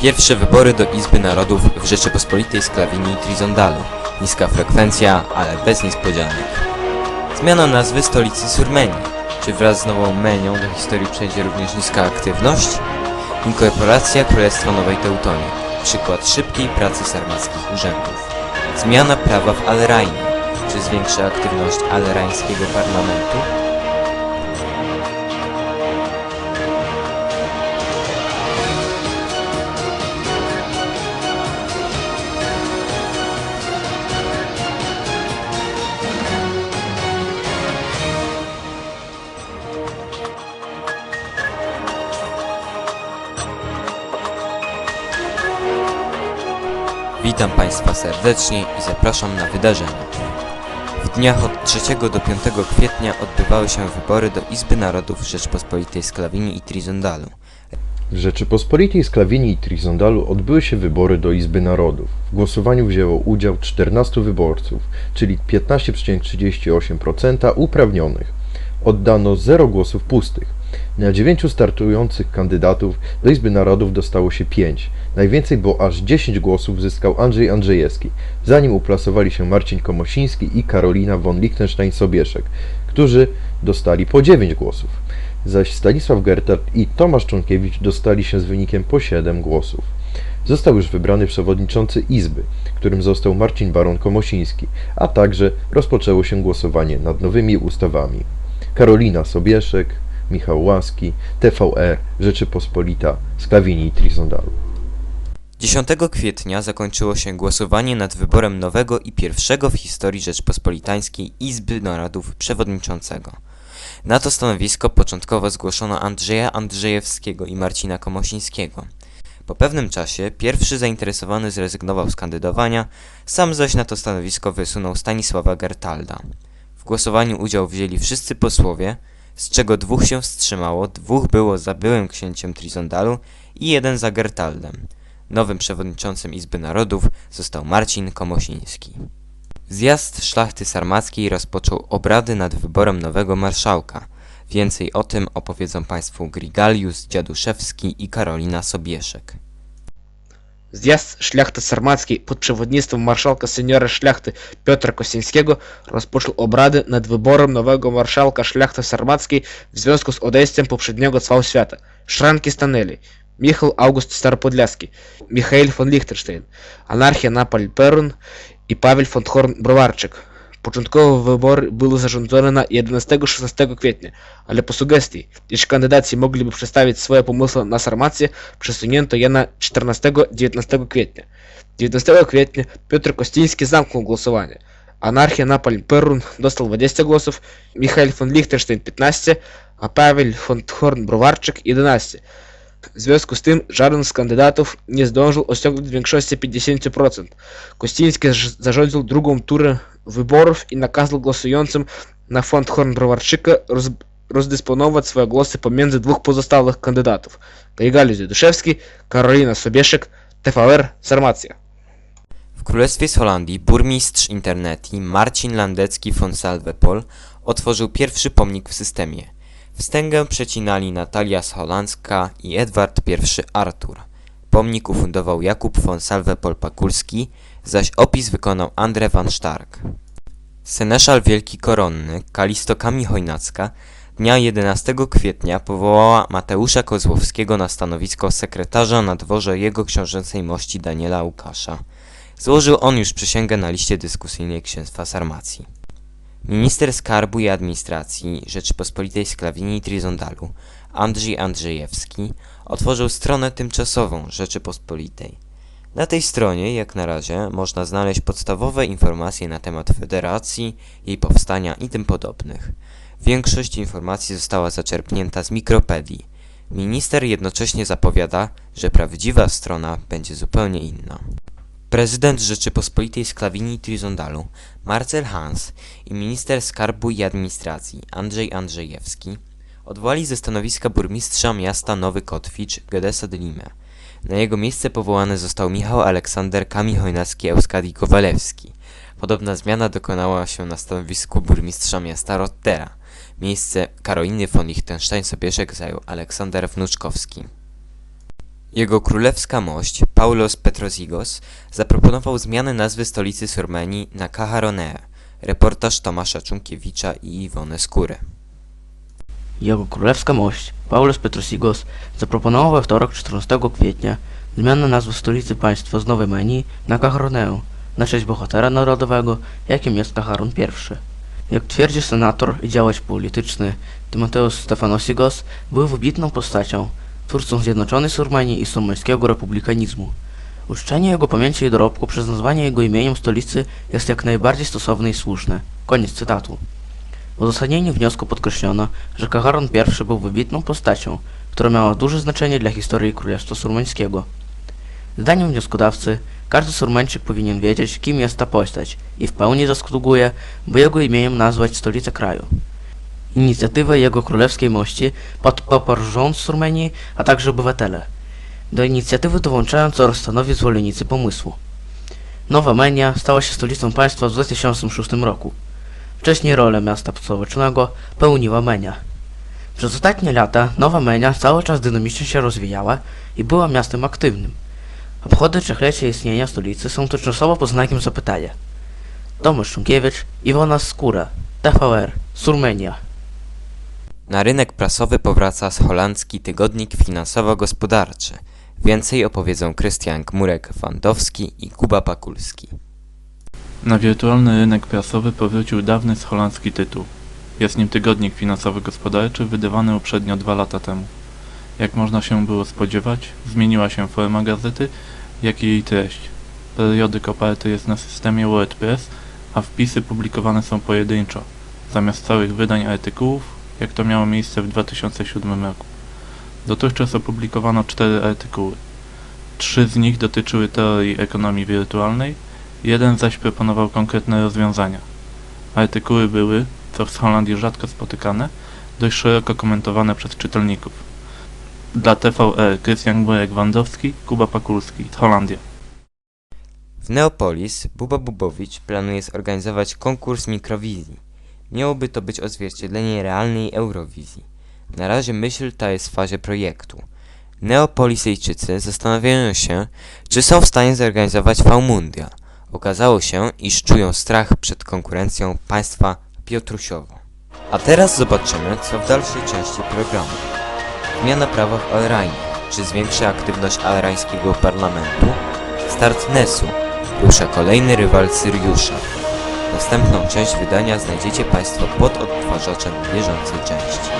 Pierwsze wybory do Izby Narodów w Rzeczypospolitej i Trizondalu. Niska frekwencja, ale bez niespodzianek. Zmiana nazwy stolicy Surmenii. Czy wraz z nową Menią do historii przejdzie również niska aktywność? Inkorporacja Królestwa Nowej Teutonii. Przykład szybkiej pracy sarmackich urzędów. Zmiana prawa w Alrainie. Czy zwiększy aktywność alrańskiego parlamentu? Witam Państwa serdecznie i zapraszam na wydarzenia. W dniach od 3 do 5 kwietnia odbywały się wybory do Izby Narodów Rzeczpospolitej Sklawinii i Trizondalu. W Rzeczypospolitej Sklawinii i Trizondalu odbyły się wybory do Izby Narodów. W głosowaniu wzięło udział 14 wyborców, czyli 15,38% uprawnionych. Oddano 0 głosów pustych. Na 9 startujących kandydatów do Izby Narodów dostało się 5. Najwięcej, bo aż 10 głosów zyskał Andrzej Andrzejewski, za nim uplasowali się Marcin Komosiński i Karolina von Liechtenstein-Sobieszek, którzy dostali po 9 głosów zaś Stanisław Gertard i Tomasz Czonkiewicz dostali się z wynikiem po 7 głosów. Został już wybrany przewodniczący Izby, którym został Marcin Baron Komosiński, a także rozpoczęło się głosowanie nad nowymi ustawami. Karolina Sobieszek, Michał Łaski, TVR, Rzeczypospolita, Sklawini i Trizondalu. 10 kwietnia zakończyło się głosowanie nad wyborem nowego i pierwszego w historii Rzeczpospolitańskiej Izby Narodów przewodniczącego. Na to stanowisko początkowo zgłoszono Andrzeja Andrzejewskiego i Marcina Komosińskiego. Po pewnym czasie pierwszy zainteresowany zrezygnował z kandydowania, sam zaś na to stanowisko wysunął Stanisława Gertalda. W głosowaniu udział wzięli wszyscy posłowie, z czego dwóch się wstrzymało, dwóch było za byłym księciem Trizondalu i jeden za Gertaldem. Nowym przewodniczącym Izby Narodów został Marcin Komosiński. Zjazd szlachty sarmackiej rozpoczął obrady nad wyborem nowego marszałka. Więcej o tym opowiedzą Państwu Grigalius Dziaduszewski i Karolina Sobieszek. Zjazd szlachty sarmackiej pod przewodnictwem marszałka seniora szlachty Piotra Kosińskiego rozpoczął obrady nad wyborem nowego marszałka szlachty sarmackiej w związku z odejściem poprzedniego cwał świata. Szranki stanęli Michał August Staropodlaski, Michael von Liechtenstein, Anarchia Napal Perun i Paweł von Horn-Browarczyk. Початково вибори були зарządzone на 11-16 квітня, але по сугестії, що кандидати могли б представити своє помисло на сармаці, przesunięto je на 14-19 квітня. 19 квітня Петр Костінський замкнув голосування. Анархия Наполь Перун достал 20 голосов, Михаил фон Ліхтенштейн 15, а Павел фон Хорн Бруварчик 11. В зв'язку з тим, жоден з кандидатів не здолжив осягнути більшості 50%. Костінський зажодив в другому турі i nakazał głosującym na fond Horn-Browarczyka roz, rozdysponować swoje głosy pomiędzy dwóch pozostałych kandydatów. Grigalius Duszewski, Karolina Sobieszek, TVR, Sarmacja. W Królestwie z Holandii burmistrz interneti Marcin Landecki von Salvepol otworzył pierwszy pomnik w systemie. Wstęgę przecinali Natalia Scholanska i Edward I Artur. Pomnik ufundował Jakub von Salvepol-Pakulski, zaś opis wykonał Andre van Stark. Seneszal Wielki Koronny Kalisto Kami-Chojnacka dnia 11 kwietnia powołała Mateusza Kozłowskiego na stanowisko sekretarza na dworze jego książęcej mości Daniela Łukasza. Złożył on już przysięgę na liście dyskusyjnej księstwa Sarmacji. Minister Skarbu i Administracji Rzeczypospolitej Sklawinii i Andrzej Andrzejewski otworzył stronę tymczasową Rzeczypospolitej. Na tej stronie, jak na razie, można znaleźć podstawowe informacje na temat federacji, jej powstania i tym podobnych. Większość informacji została zaczerpnięta z mikropedii. Minister jednocześnie zapowiada, że prawdziwa strona będzie zupełnie inna. Prezydent Rzeczypospolitej Sklawinii i Trizondalu Marcel Hans i minister skarbu i administracji Andrzej Andrzejewski odwołali ze stanowiska burmistrza miasta Nowy Kotwicz Gedesa de. Na jego miejsce powołany został Michał Aleksander Kamichojnacki-Euskadi-Kowalewski. Podobna zmiana dokonała się na stanowisku burmistrza miasta Rottera. Miejsce Karoliny von Liechtenstein-Sobieszek zajął Aleksander Wnuczkowski. Jego królewska mość, Paulos Petrozigos, zaproponował zmianę nazwy stolicy Surmenii na Kaharonea. Reportaż Tomasza Czunkiewicza i Iwony Skóry. Jego królewska mość, Paulus Petrosigos, zaproponował we wtorek 14 kwietnia zmianę nazwy stolicy państwa z Nowej Menii na Kaharonę, na cześć bohatera narodowego, jakim jest Kaharon I. Jak twierdzi senator i działacz polityczny Tymoteusz Stefaноsigos, był wybitną postacią, twórcą Zjednoczonej Surmenii i surmeńskiego republikanizmu. Uczczenie jego pamięci i dorobku przez nazwanie jego imieniem stolicy jest jak najbardziej stosowne i słuszne. Koniec cytatu. W uzasadnieniu wniosku podkreślono, że Kaharon I był wybitną postacią, która miała duże znaczenie dla historii Królestwa Surmańskiego. Zdaniem wnioskodawcy, każdy Surmańczyk powinien wiedzieć, kim jest ta postać i w pełni zasługuje, by jego imieniem nazwać stolicę kraju. Inicjatywę jego królewskiej mości pod- poparł rząd Surmenii, a także obywatele. Do inicjatywy dołączają coraz to nowi zwolennicy pomysłu. Nowa Menia stała się stolicą państwa w 2006 roku. Wcześniej rolę miasta stołecznego pełniła Menia. Przez ostatnie lata Nowa Menia cały czas dynamicznie się rozwijała i była miastem aktywnym. Obchody trzechlecia istnienia stolicy są tymczasowo pod znakiem zapytania. Tomasz Szunkiewicz, Iwona Skóra, TVR, Surmenia. Na rynek prasowy powraca holandzki tygodnik finansowo-gospodarczy. Więcej opowiedzą Krystian Gmurek-Wandowski i Kuba Pakulski. Na wirtualny rynek prasowy powrócił dawny holandzki tytuł. Jest nim tygodnik finansowo-gospodarczy wydawany uprzednio dwa lata temu. Jak można się było spodziewać, zmieniła się forma gazety, jak i jej treść. Periodyk oparty jest na systemie WordPress, a wpisy publikowane są pojedynczo, zamiast całych wydań artykułów, jak to miało miejsce w 2007 roku. Dotychczas opublikowano cztery artykuły. Trzy z nich dotyczyły teorii ekonomii wirtualnej, Jeden zaś proponował konkretne rozwiązania. Artykuły były, co w Holandii rzadko spotykane, dość szeroko komentowane przez czytelników. Dla TVR Krystian Gmurek-Wandowski, Kuba Pakulski, Holandia. W Neopolis Buba Bubowicz planuje zorganizować konkurs mikrowizji. Miałoby to być odzwierciedlenie realnej Eurowizji. Na razie myśl ta jest w fazie projektu. Neopolisyjczycy zastanawiają się, czy są w stanie zorganizować V-Mundial. Okazało się, iż czują strach przed konkurencją państwa Piotrusiowo. A teraz zobaczymy, co w dalszej części programu. Zmiana prawa w Alrainie. Czy zwiększy aktywność alrańskiego parlamentu? Start NES-u. Rusza kolejny rywal Syriusza. Następną część wydania znajdziecie Państwo pod odtwarzaczem bieżącej części.